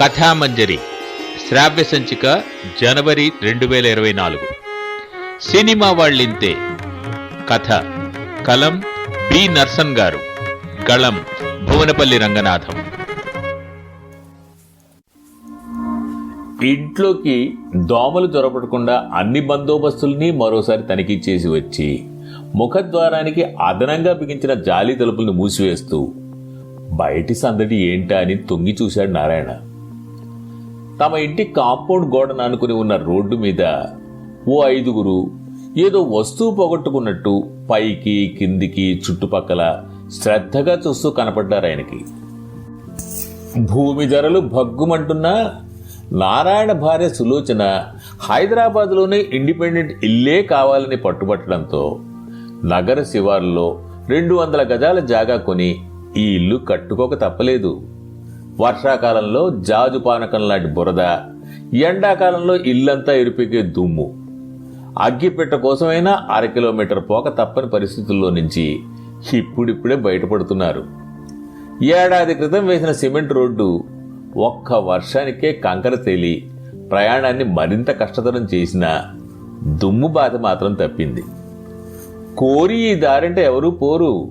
కథామంజరి. శ్రావ్య సంచిక జనవరి రెండు వేల ఇరవై నాలుగు. సినిమా వాళ్ళింతే. కథ. కలం బి నర్సన్ గారు. గళం భువనపల్లి రంగనాథం. ఇంట్లోకి దోమలు దొరపడకుండా అన్ని బందోబస్తుల్ని మరోసారి తనిఖీ చేసి వచ్చి ముఖద్వారానికి అదనంగా బిగించిన జాలి తలుపుల్ని మూసివేస్తూ బయటి సందడి ఏంటా అని తొంగి చూశాడు నారాయణ. తమ ఇంటి కాంపౌండ్ గోడను అనుకుని ఉన్న రోడ్డు మీద ఓ ఐదుగురు ఏదో వస్తువు పోగొట్టుకున్నట్టు పైకి కిందికి చుట్టుపక్కల శ్రద్ధగా చూస్తూ కనపడ్డారు ఆయనకి. భూమి ధరలు భగ్గుమంటున్నా నారాయణ భార్య సులోచన హైదరాబాద్లోనే ఇండిపెండెంట్ ఇల్లే కావాలని పట్టుబట్టడంతో నగర శివారులో రెండు వందల గజాల జాగా కొని ఈ ఇల్లు కట్టుకోక తప్పలేదు. వర్షాకాలంలో జాజు పానకం లాంటి బురద ఎండాకాలంలో ఇల్లంతా ఎరిపెక్కే దుమ్ము. అగ్గిపెట్ట కోసమైనా అర కిలోమీటర్ పోక తప్పని పరిస్థితుల్లో నుంచి ఇప్పుడిప్పుడే బయటపడుతున్నారు. ఏడాది క్రితం వేసిన సిమెంట్ రోడ్డు ఒక్క వర్షానికే కంకర తేలి ప్రయాణాన్ని మరింత కష్టతరం చేసిన దుమ్ము బాధ మాత్రం తప్పింది. కోరి ఈ దారంటే ఎవరూ పోరు.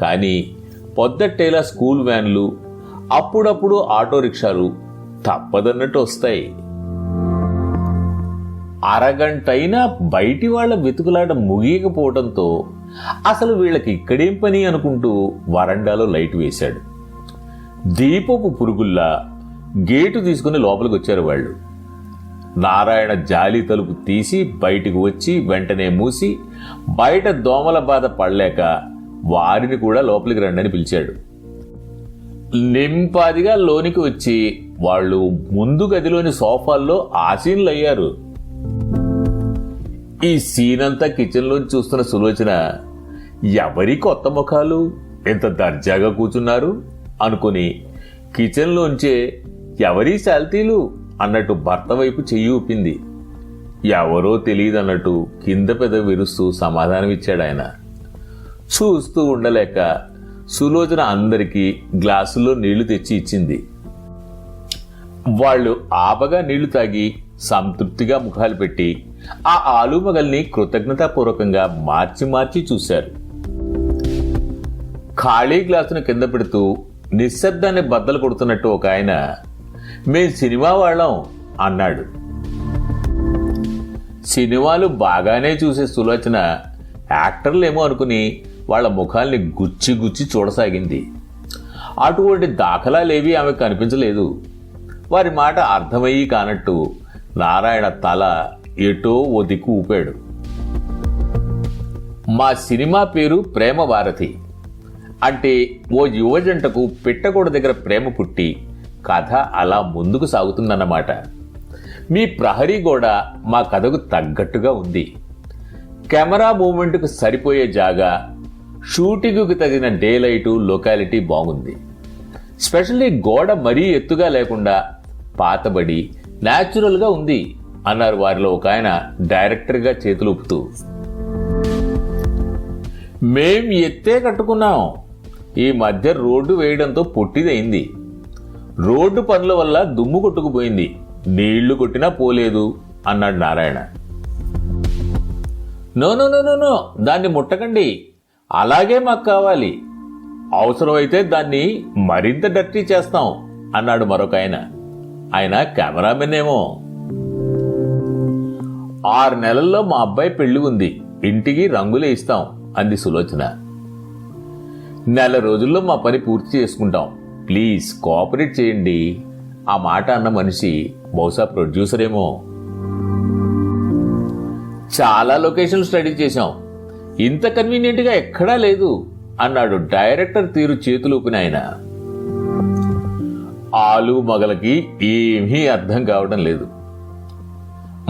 కానీ పొద్దట్టేలా స్కూల్ వ్యాన్లు అప్పుడప్పుడు ఆటో రిక్షాలు తప్పదన్నట్టు వస్తాయి. అరగంటైనా బయటి వాళ్ళ వెతుకులాట ముగియకపోవడంతో అసలు వీళ్ళకి ఇక్కడేం పని అనుకుంటూ వరండాలో లైట్ వేశాడు. దీపపు పురుగుల్లా గేటు తీసుకుని లోపలికి వచ్చారు వాళ్ళు. నారాయణ జాలి తలుపు తీసి బయటికి వచ్చి వెంటనే మూసి బయట దోమల బాధ పడలేక వారిని కూడా లోపలికి రండని పిలిచాడు. లింపాదిగా లోనికి వచ్చి వాళ్ళు ముందు గదిలోని సోఫాల్లో ఆసీనులయ్యారు ఈ సీన్ అంతా కిచెన్లోంచి చూస్తున్న సులోచన ఎవరి కొత్త ముఖాలు? ఎంత దర్జాగా కూర్చున్నారు? అనుకుని కిచెన్లోంచే ఎవరి శాల్తీలు? అన్నట్టు భర్త వైపు చెయ్యి ఊపింది. ఎవరో తెలియదన్నట్టు కింద పెద విరుస్తూ సమాధానమిచ్చాడు ఆయన చూస్తూ ఉండలేక సులోచన అందరికీ గ్లాసుల్లో నీళ్ళు తెచ్చి ఇచ్చింది. వాళ్ళు ఆపగా నీళ్ళు తాగి సంతృప్తిగా ముఖాలు పెట్టి ఆ ఆలుమగల్ని కృతజ్ఞతాపూర్వకంగా మార్చి మార్చి చూశారు. ఖాళీ గ్లాసును కింద పెడుతూ నిశ్శబ్దాన్ని బద్దలు కొడుతున్నట్టు ఒక ఆయన మేం సినిమా వాళ్ళం అన్నాడు. సినిమాలు బాగానే చూసే సులోచన యాక్టర్లేమో అనుకుని వాళ్ళ ముఖాల్ని గుచ్చి గుచ్చి చూడసాగింది. అటువంటి దాఖలాలేవి ఆమె కనిపించలేదు. వారి మాట అర్థమయ్యి కానట్టు నారాయణ తల ఎటో ఓ దిక్కు ఊపాడు. మా సినిమా పేరు ప్రేమ భారతి. అంటే ఓ యువజంటకు పెట్టకూడ దగ్గర ప్రేమ పుట్టి కథ అలా ముందుకు సాగుతుందన్నమాట. మీ ప్రహరీ గోడ మా కథకు తగ్గట్టుగా ఉంది. కెమెరా మూమెంట్కు సరిపోయే జాగా షూటింగ్కు తగిన డే లైటు లొకాలిటీ బాగుంది. స్పెషల్లీ గోడ మరీ ఎత్తుగా లేకుండా పాతబడి న్యాచురల్గా ఉంది అన్నారు వారిలో ఒక ఆయన డైరెక్టర్గా చేతులుపుతూ మేం ఎత్తే కట్టుకున్నాం. ఈ మధ్య రోడ్డు వేయడంతో పొట్టిదైంది రోడ్డు పనుల వల్ల దుమ్ము కొట్టుకుపోయింది. నీళ్ళు కొట్టినా పోలేదు అన్నాడు Narayana. No no no no no దాన్ని ముట్టకండి. అలాగే మాకు కావాలి. అవసరమైతే దాన్ని మరింత డర్టీ చేస్తాం అన్నాడు మరొక ఆయన. ఆయన కెమెరామెన్ ఏమో. ఆరు నెలల్లో మా అబ్బాయి పెళ్ళి ఉంది ఇంటికి రంగులే ఇస్తాం అంది సులోచన. నెల రోజుల్లో మా పని పూర్తి చేసుకుంటాం. ప్లీజ్ కోఆపరేట్ చేయండి ఆ మాట అన్న మనిషి బహుశా ప్రొడ్యూసర్ ఏమో చాలా లొకేషన్ స్టడీ చేశాం. ఇంత కన్వీనియంట్గా ఎక్కడా లేదు అన్నాడు డైరెక్టర్ తీరు చేతులూపిన ఆయన. ఆలు మగలకి ఏమీ అర్థం కావడం లేదు.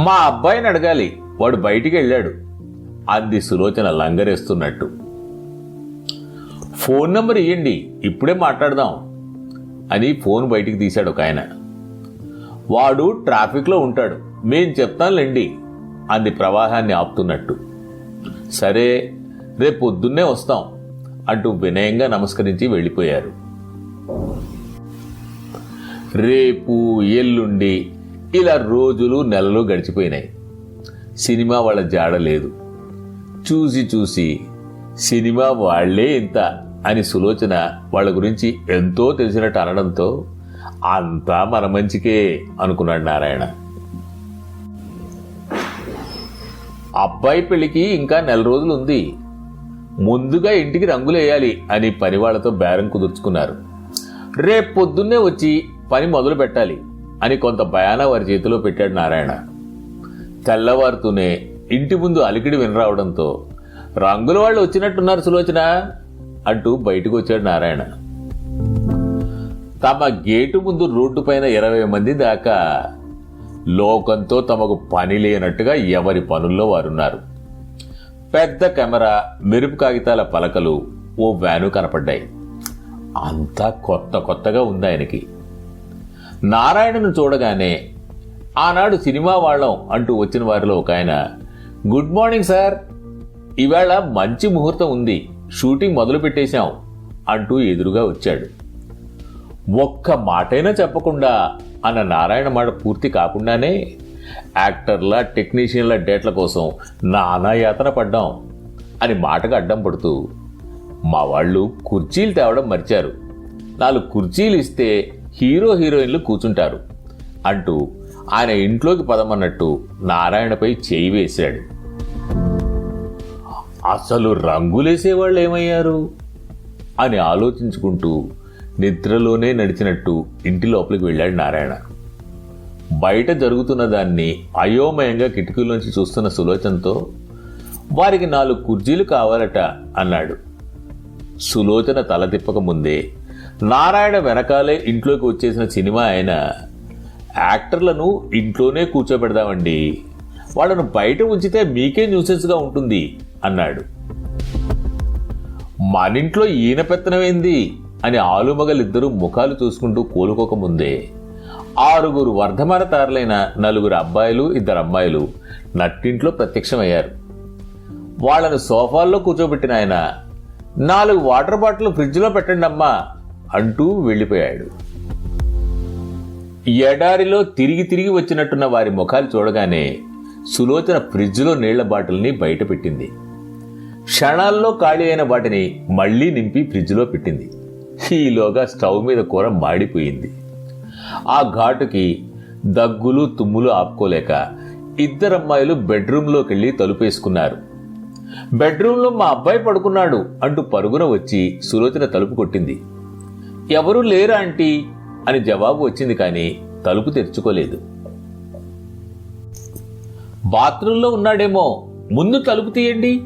మా అబ్బాయిని అడగాలి వాడు బయటికి వెళ్ళాడు అంది సులోచన లంగరేస్తున్నట్టు. ఫోన్ నెంబర్ ఇవ్వండి ఇప్పుడే మాట్లాడదాం అని ఫోన్ బయటికి తీశాడు ఒక ఆయన. వాడు ట్రాఫిక్లో ఉంటాడు మేం చెప్తాంలేండి అంది ప్రవాహాన్ని ఆపుతున్నట్టు. సరే రేపు పొద్దున్నే వస్తాం అంటూ వినయంగా నమస్కరించి వెళ్ళిపోయారు. రేపు ఎల్లుండి ఇలా రోజులు నెలలు గడిచిపోయినాయి. సినిమా వాళ్ళ జాడ లేదు. చూసి చూసి సినిమా వాళ్ళే ఇంత అని సులోచన వాళ్ళ గురించి ఎంతో తెలిసినట్టు అనడంతో అంతా మన మంచికే అనుకున్నాడు నారాయణ. అబ్బాయి పెళ్ళికి ఇంకా నెల రోజులు ఉంది. ముందుగా ఇంటికి రంగులేయాలి అని పని వాళ్ళతో బేరం కుదుర్చుకున్నారు. రేపు పొద్దున్నే వచ్చి పని మొదలు పెట్టాలి అని కొంత భయాన వారి చేతిలో పెట్టాడు నారాయణ. తెల్లవారుతూనే ఇంటి ముందు అలికిడి వినరావడంతో రంగుల వాళ్ళు వచ్చినట్టున్నారు సులోచన అంటూ బయటకు వచ్చాడు నారాయణ. తమ గేటు ముందు రోడ్డు పైన ఇరవై మంది దాకా లోకంతో తమకు పని లేనట్టుగా ఎవరి పనుల్లో వారున్నారు. పెద్ద కెమెరా మెరుపు కాగితాల పలకలు ఓ వ్యాను కనపడ్డాయి. అంతా కొత్త కొత్తగా ఉంది ఆయనకి. నారాయణను చూడగానే ఆనాడు సినిమా వాళ్ళం అంటూ వచ్చిన వారిలో ఒక ఆయన గుడ్ మార్నింగ్ సార్ ఈవేళ మంచి ముహూర్తం ఉంది షూటింగ్ మొదలు పెట్టేశాం అంటూ ఎదురుగా వచ్చాడు. ఒక్క మాటైనా చెప్పకుండా అన్న నారాయణ మాట పూర్తి కాకుండానే యాక్టర్ల టెక్నీషియన్ల డేట్ల కోసం నానా యాతన పడ్డాం అని మాటకు అడ్డం పడుతూ మా వాళ్ళు కుర్చీలు తేవడం మర్చారు. నాలుగు కుర్చీలు ఇస్తే హీరో హీరోయిన్లు కూర్చుంటారు అంటూ ఆయన ఇంట్లోకి పదమన్నట్టు నారాయణపై చేయి వేశాడు. అసలు రంగులేసేవాళ్ళు ఏమయ్యారు? అని ఆలోచించుకుంటూ నిద్రలోనే నడిచినట్టు ఇంటి లోపలికి వెళ్ళాడు నారాయణ. బయట జరుగుతున్న దాన్ని అయోమయంగా కిటికీలోంచి చూస్తున్న సులోచనతో వారికి నాలుగు కుర్జీలు కావాలట అన్నాడు. సులోచన తల తిప్పకముందే నారాయణ వెనకాలే ఇంట్లోకి వచ్చేసిన సినిమా ఆయన యాక్టర్లను ఇంట్లోనే కూర్చోబెడదామండి. వాళ్ళను బయట ఉంచితే మీకే న్యూసెన్స్గా ఉంటుంది అన్నాడు. మనింట్లో ఈయన పెత్తనమైంది? అని ఆలుమగలిద్దరూ ముఖాలు చూసుకుంటూ కోలుకోకముందే ఆరుగురు వర్ధమాన తారలైన నలుగురు అబ్బాయిలు ఇద్దరు అమ్మాయిలు నట్టింట్లో ప్రత్యక్షమయ్యారు. వాళ్ళను సోఫాల్లో కూర్చోబెట్టిన ఆయన నాలుగు వాటర్ బాటిల్ ఫ్రిడ్జ్లో పెట్టండి అమ్మా అంటూ వెళ్ళిపోయాడు. ఎడారిలో తిరిగి తిరిగి వచ్చినట్టున్న వారి ముఖాలు చూడగానే సులోచన ఫ్రిడ్జ్లో నీళ్ళ బాటిల్ని బయట పెట్టింది. క్షణాల్లో ఖాళీ అయిన వాటిని మళ్ళీ నింపి ఫ్రిడ్జ్లో పెట్టింది. ఈలోగా స్టవ్ మీద కూర మాడిపోయింది. ఆ ఘాటుకి దగ్గులు తుమ్ములు ఆపుకోలేక ఇద్దరమ్మాయిలు బెడ్రూమ్లోకి వెళ్ళి తలుపేసుకున్నారు. బెడ్రూమ్లో మా అబ్బాయి పడుకున్నాడు అంటూ పరుగున వచ్చి సులోచన తలుపు కొట్టింది. ఎవరూ లేరా ఆంటీ? అని జవాబు వచ్చింది కానీ తలుపు తెరుచుకోలేదు. బాత్రూంలో ఉన్నాడేమో ముందు తలుపు తీయండి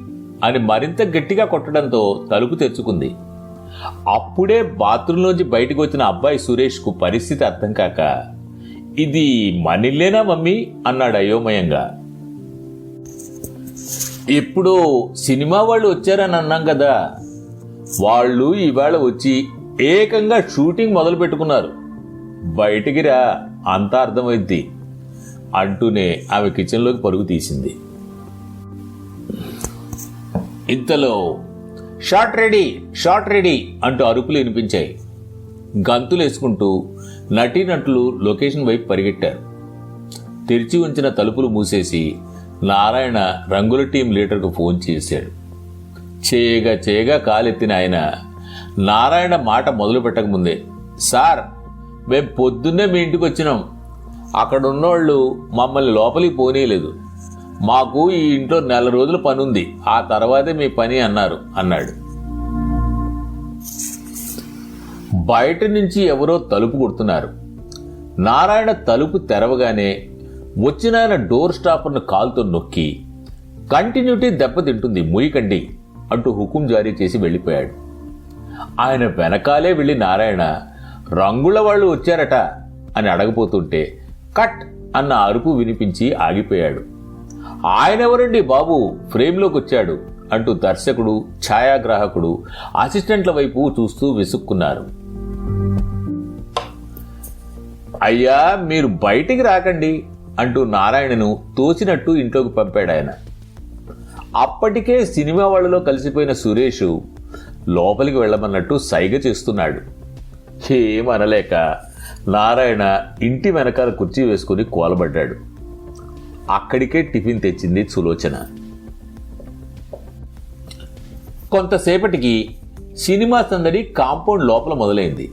అని మరింత గట్టిగా కొట్టడంతో తలుపు తెరుచుకుంది. అప్పుడే బాత్రూంలోంచి బయటకు వచ్చిన అబ్బాయి సురేష్కు పరిస్థితి అర్థం కాక ఇది మనిల్లేనా మమ్మీ? అన్నాడు అయోమయంగా. ఇప్పుడు సినిమా వాళ్ళు వచ్చారని అన్నాం కదా. వాళ్ళు ఇవాళ వచ్చి ఏకంగా షూటింగ్ మొదలు పెట్టుకున్నారు. బయటికి రా అంతా అర్థమైద్ది అంటూనే ఆమె కిచెన్లోకి పరుగు తీసింది. ఇంతలో షార్ట్ రెడీ షార్ట్ రెడీ అంటూ అరుపులు వినిపించాయి. గంతులు వేసుకుంటూ నటీనటులు లొకేషన్ వైపు పరిగెట్టారు. తెరిచి ఉంచిన తలుపులు మూసేసి నారాయణ రంగుల టీం లీడర్కు ఫోన్ చేశాడు. చేయగా చేయగా కాలెత్తిన ఆయన నారాయణ మాట మొదలు పెట్టకముందే సార్ మేం పొద్దున్నే మీ ఇంటికి వచ్చినాం. అక్కడున్నోళ్ళు మమ్మల్ని లోపలికి పోనీయలేదు. మాకు ఈ ఇంట్లో నెల రోజుల పని ఉంది ఆ తర్వాతే మీ పని అన్నారు అన్నాడు. బయట నుంచి ఎవరో తలుపు కొడుతున్నారు. నారాయణ తలుపు తెరవగానే వచ్చిన ఆయన డోర్ స్టాపర్ను కాలుతో నొక్కి కంటిన్యూటీ దెబ్బతింటుంది ముయ్యకండి అంటూ హుకుం జారీ చేసి వెళ్ళిపోయాడు. ఆయన వెనకాలే వెళ్ళి నారాయణ రంగుల వాళ్ళు వచ్చారట అని అడగపోతుంటే కట్ అన్న అరుపు వినిపించి ఆగిపోయాడు. ఆయనెవరండి బాబు? ఫ్రేమ్లోకి వచ్చాడు అంటూ దర్శకుడు ఛాయాగ్రాహకుడు అసిస్టెంట్ల వైపు చూస్తూ విసుక్కున్నారు. అయ్యా మీరు బయటికి రాకండి అంటూ నారాయణను తోచినట్టు ఇంట్లోకి పంపాడు ఆయన అప్పటికే సినిమా వాళ్ళలో కలిసిపోయిన సురేష్ లోపలికి వెళ్ళమన్నట్టు సైగ చేస్తున్నాడు. ఏమనలేక నారాయణ ఇంటి వెనకాల కుర్చీ వేసుకుని కోలబడ్డాడు. అక్కడికే టిఫిన్ తెచ్చింది సులోచన. కొంతసేపటికి సినిమా సందడి కాంపౌండ్ లోపల మొదలైంది.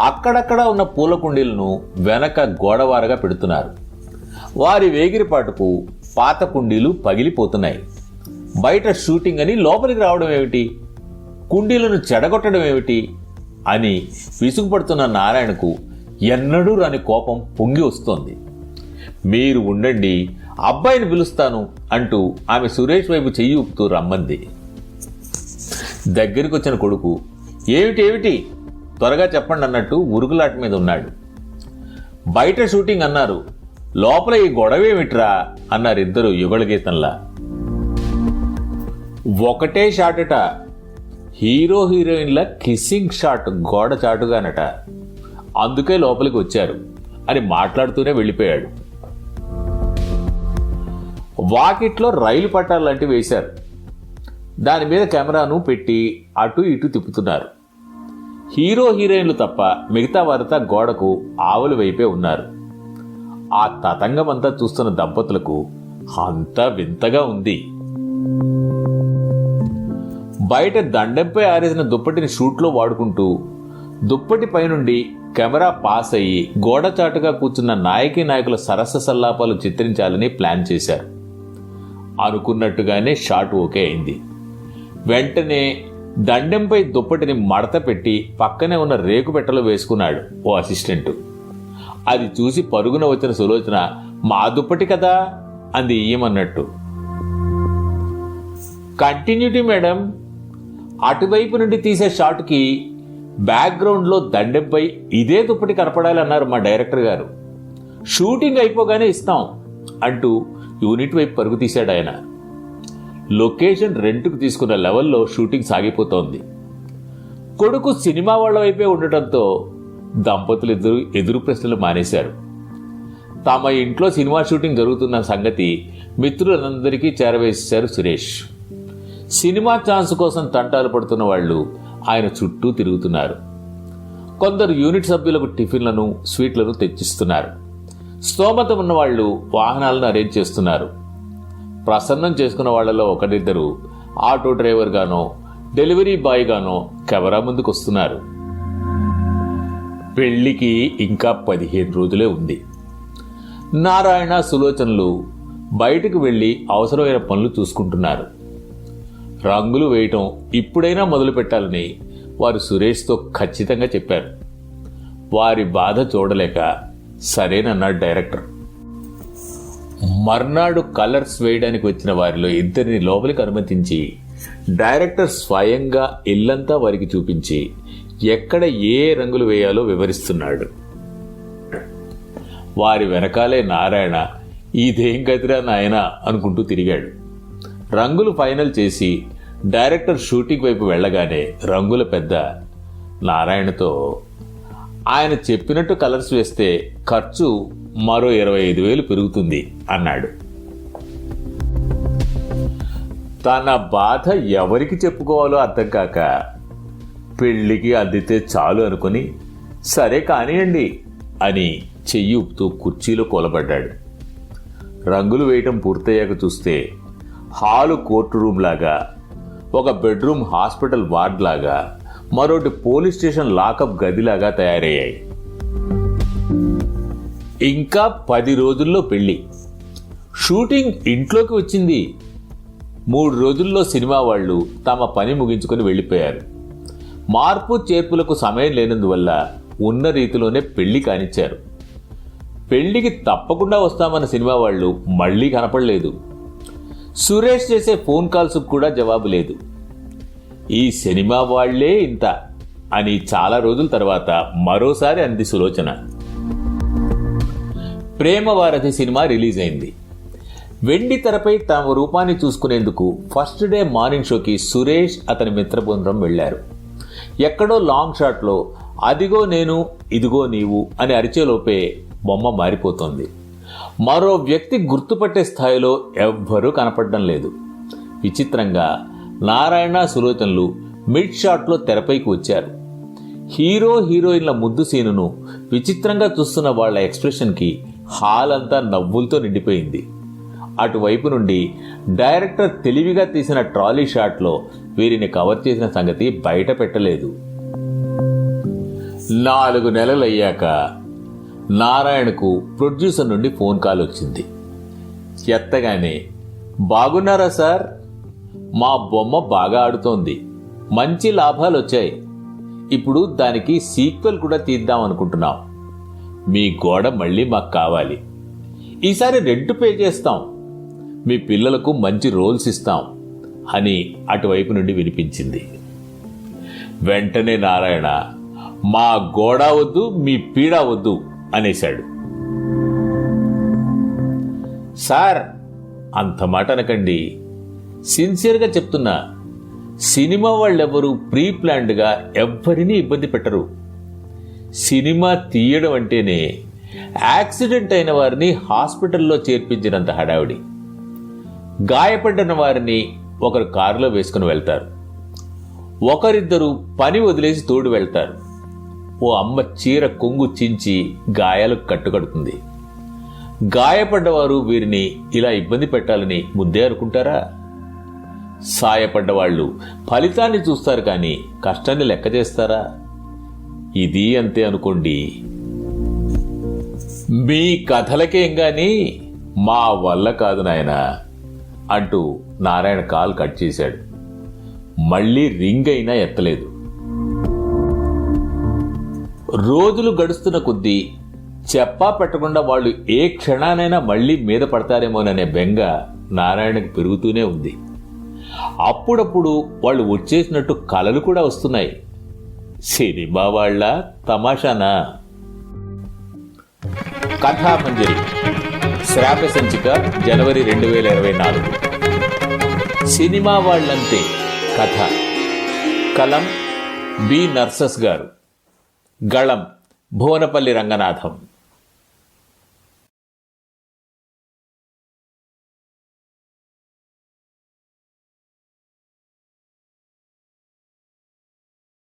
అక్కడక్కడ ఉన్న పూల కుండీలను వెనక గోడవారగా పెడుతున్నారు. వారి వేగిరిపాటుకు పాత కుండీలు పగిలిపోతున్నాయి. బయట షూటింగ్ అని లోపలికి రావడం ఏమిటి? కుండీలను చెడగొట్టడం ఏమిటి? అని విసుగుపడుతున్న నారాయణకు ఎన్నడూ రాని కోపం పొంగి వస్తోంది. మీరు ఉండండి అబ్బాయిని పిలుస్తాను అంటూ ఆమె సురేష్ వైపు చెయ్యి ఊపుతూ రమ్మంది. దగ్గరికి వచ్చిన కొడుకు ఏమిటి ఏమిటి? త్వరగా చెప్పండి అన్నట్టు ఉరుగులాట మీద ఉన్నాడు. బయట షూటింగ్ అన్నారు. లోపల ఈ గొడవేమిట్రా అన్నారు ఇద్దరు యుగళగీతంలా ఒకటే షాటట. హీరో హీరోయిన్ల కిస్సింగ్ షాట్ గోడ చాటుగానట. అందుకే లోపలికి వచ్చారు. అని మాట్లాడుతూనే వెళ్ళిపోయాడు. వాకిట్లో రైలు పట్టాలు లాంటివి వేశారు. దాని మీద కెమెరాను పెట్టి అటు ఇటు తిప్పుతున్నారు. హీరో హీరోయిన్లు తప్ప మిగతా వారితా గోడకు ఆవుల వైపే ఉన్నారు. ఆ తతంగమంతా చూస్తున్న దంపతులకు అంతా వింతగా ఉంది. బయట దండంపై ఆరేసిన దుప్పటిని షూట్లో వాడుకుంటూ దుప్పటి పైనుండి కెమెరా పాస్ అయ్యి గోడ చాటుగా కూర్చున్న నాయకీ నాయకుల సరస సల్లాపాలు చిత్రించాలని ప్లాన్ చేశారు. అనుకున్నట్టుగానే షాట్ ఓకే అయింది. వెంటనే దండెంపై దుప్పటిని మడత పెట్టి పక్కనే ఉన్న రేకు పెట్టలో వేసుకున్నాడు ఓ అసిస్టెంట్. అది చూసి పరుగున వచ్చిన సులోచన మా దుప్పటి కదా? అంది ఇయ్యమన్నట్టు కంటిన్యూటీ మేడం. అటువైపు నుండి తీసే షాట్కి బ్యాక్గ్రౌండ్లో దండెంపై ఇదే దుప్పటి కనపడాలన్నారు మా డైరెక్టర్ గారు. షూటింగ్ అయిపోగానే ఇస్తాం అంటూ యూనిట్ వైపు పరుగు తీశాడు ఆయన. లొకేషన్ రెంట్కు తీసుకున్న లెవెల్లో షూటింగ్ సాగిపోతోంది. కొడుకు సినిమా వాళ్ళ వైపే ఉండటంతో దంపతులు ఇద్దరు ఎదురు ప్రశ్నలు మానేశారు. తమ ఇంట్లో సినిమా షూటింగ్ జరుగుతున్న సంగతి మిత్రులందరికీ చేరవేశారు సురేష్. సినిమా ఛాన్స్ కోసం తంటాలు పడుతున్న వాళ్ళు ఆయన చుట్టూ తిరుగుతున్నారు. కొందరు యూనిట్ సభ్యులకు టిఫిన్లను స్వీట్లను తెచ్చిస్తున్నారు. స్తోమత ఉన్నవాళ్ళు వాహనాలను అరేంజ్ చేస్తున్నారు. ప్రసన్నం చేసుకున్న వాళ్ళలో ఒకరిద్దరు ఆటో డ్రైవర్గానో డెలివరీ బాయ్గానో కెమెరా ముందుకు వస్తున్నారు. పెళ్ళికి ఇంకా పదిహేను రోజులే ఉంది. నారాయణ సులోచనలు బయటకు వెళ్ళి అవసరమైన పనులు చూసుకుంటున్నారు. రంగులు వేయటం ఇప్పుడైనా మొదలు పెట్టాలని వారు సురేష్తో ఖచ్చితంగా చెప్పారు. వారి బాధ చూడలేక సరేనన్నాడు డైరెక్టర్. మర్నాడు కలర్స్ వేయడానికి వచ్చిన వారిలో ఇద్దరిని లోపలికి అనుమతించి డైరెక్టర్ స్వయంగా ఇల్లంతా వారికి చూపించి ఎక్కడ ఏ రంగులు వేయాలో వివరిస్తున్నాడు. వారి వెనకాలే నారాయణ ఇదేం గతిరా నాయన అనుకుంటూ తిరిగాడు. రంగులు ఫైనల్ చేసి డైరెక్టర్ షూటింగ్ వైపు వెళ్ళగానే రంగుల పెద్ద నారాయణతో ఆయన చెప్పినట్టు కలర్స్ వేస్తే ఖర్చు మరో ఇరవై ఐదు వేలు పెరుగుతుంది అన్నాడు. తన బాధ ఎవరికి చెప్పుకోవాలో అర్థం కాక పెళ్ళికి అద్దితే చాలు అనుకుని సరే కానియండి అని చెయ్యి ఉప్పుతూ కుర్చీలో కూలబడ్డాడు. రంగులు వేయటం పూర్తయ్యాక చూస్తే హాలు కోర్టు రూమ్ లాగా ఒక బెడ్రూమ్ హాస్పిటల్ వార్డ్ లాగా మరోటి పోలీస్ స్టేషన్ లాకప్ గదిలాగా తయారయ్యాయి. ఇంకా పది రోజుల్లో పెళ్ళి. షూటింగ్ ఇంట్లోకి వచ్చింది. మూడు రోజుల్లో సినిమా వాళ్ళు తమ పని ముగించుకొని వెళ్ళిపోయారు. మార్పు చేర్పులకు సమయం లేనందువల్ల ఉన్న రీతిలోనే పెళ్ళి కానిచ్చారు. పెళ్ళికి తప్పకుండా వస్తామన్న సినిమా వాళ్ళు మళ్ళీ కనపడలేదు. సురేష్ చేసే ఫోన్ కాల్స్ కూడా జవాబు లేదు. ఈ సినిమా వాళ్ళే ఇంత అని చాలా రోజుల తర్వాత మరోసారి అంది సులోచన. ప్రేమవారధి సినిమా రిలీజ్ అయింది. వెండి తెరపై తమ రూపాన్ని చూసుకునేందుకు ఫస్ట్ డే మార్నింగ్ షోకి సురేష్ అతని మిత్రబృందం వెళ్ళారు. ఎక్కడో లాంగ్ షాట్లో అదిగో నేను ఇదిగో నీవు అని అరిచేలోపే బొమ్మ మారిపోతోంది. మరో వ్యక్తి గుర్తుపట్టే స్థాయిలో ఎవ్వరూ కనపడడం లేదు. విచిత్రంగా నారాయణ సులోచనలు మిడ్ షాట్లో తెరపైకి వచ్చారు. హీరో హీరోయిన్ల ముద్దు సీనును విచిత్రంగా చూస్తున్న వాళ్ళ ఎక్స్ప్రెషన్కి హాల్ అంతా నవ్వులతో నిండిపోయింది. అటువైపు నుండి డైరెక్టర్ తెలివిగా తీసిన ట్రాలీ షాట్లో వీరిని కవర్ చేసిన సంగతి బయట పెట్టలేదు. నాలుగు నెలలయ్యాక నారాయణకు ప్రొడ్యూసర్ నుండి ఫోన్ కాల్ వచ్చింది. ఎత్తగానే బాగున్నారా సార్? మా బొమ్మ బాగా ఆడుతోంది. మంచి లాభాలు వచ్చాయి ఇప్పుడు దానికి సీక్వెల్ కూడా తీద్దాం అనుకుంటున్నాం మీ గోడ మళ్ళీ మాకు కావాలి. ఈసారి రెంట్ పే చేస్తాం. మీ పిల్లలకు మంచి రోల్స్ ఇస్తాం అని అటువైపు నుండి వినిపించింది. వెంటనే నారాయణ మా గోడ వద్దు మీ పీడ వద్దు అనేశాడు. సార్ అంత మాట అనకండి. సిన్సియర్గా చెప్తున్నా సినిమా వాళ్ళెవరూ ప్రీ ప్లాన్డ్గా ఎవ్వరినీ ఇబ్బంది పెట్టరు. సినిమా తీయడం అంటేనే యాక్సిడెంట్ అయిన వారిని హాస్పిటల్లో చేర్పించినంత హడావిడి. గాయపడిన వారిని ఒకరు కారులో వేసుకుని వెళ్తారు. ఒకరిద్దరు పని వదిలేసి తోడు వెళ్తారు. ఓ అమ్మ చీర కొంగు చించి గాయాలకు కట్టుకడుతుంది. గాయపడ్డవారు వీరిని ఇలా ఇబ్బంది పెట్టాలని ముద్దే అనుకుంటారా? సాయపడ్డ వాళ్ళు ఫలితాన్ని చూస్తారు కానీ కష్టాన్ని లెక్క చేస్తారా? ఇది అంతే అనుకోండి. మీ కథలకేం గాని మా వల్ల కాదు నాయనా అంటూ నారాయణ కాల్ కట్ చేశాడు. మళ్ళీ రింగ్ అయినా ఎత్తలేదు. రోజులు గడుస్తున్న కొద్దీ చెప్పా పెట్టకుండా వాళ్ళు ఏ క్షణానైనా మళ్ళీ మీద పడతారేమోననే బెంగ నారాయణకు పెరుగుతూనే ఉంది. అప్పుడప్పుడు వాళ్ళు వచ్చేసినట్టు కలలు కూడా వస్తున్నాయి. సినిమా వాళ్ళ తమాషానా? కథామంజరి శ్రాప సంచిక జనవరి రెండు వేల ఇరవై నాలుగు. సినిమా వాళ్ళంతే కథ. కలం బి నర్సస్ గారు. గళం భువనపల్లి రంగనాథం.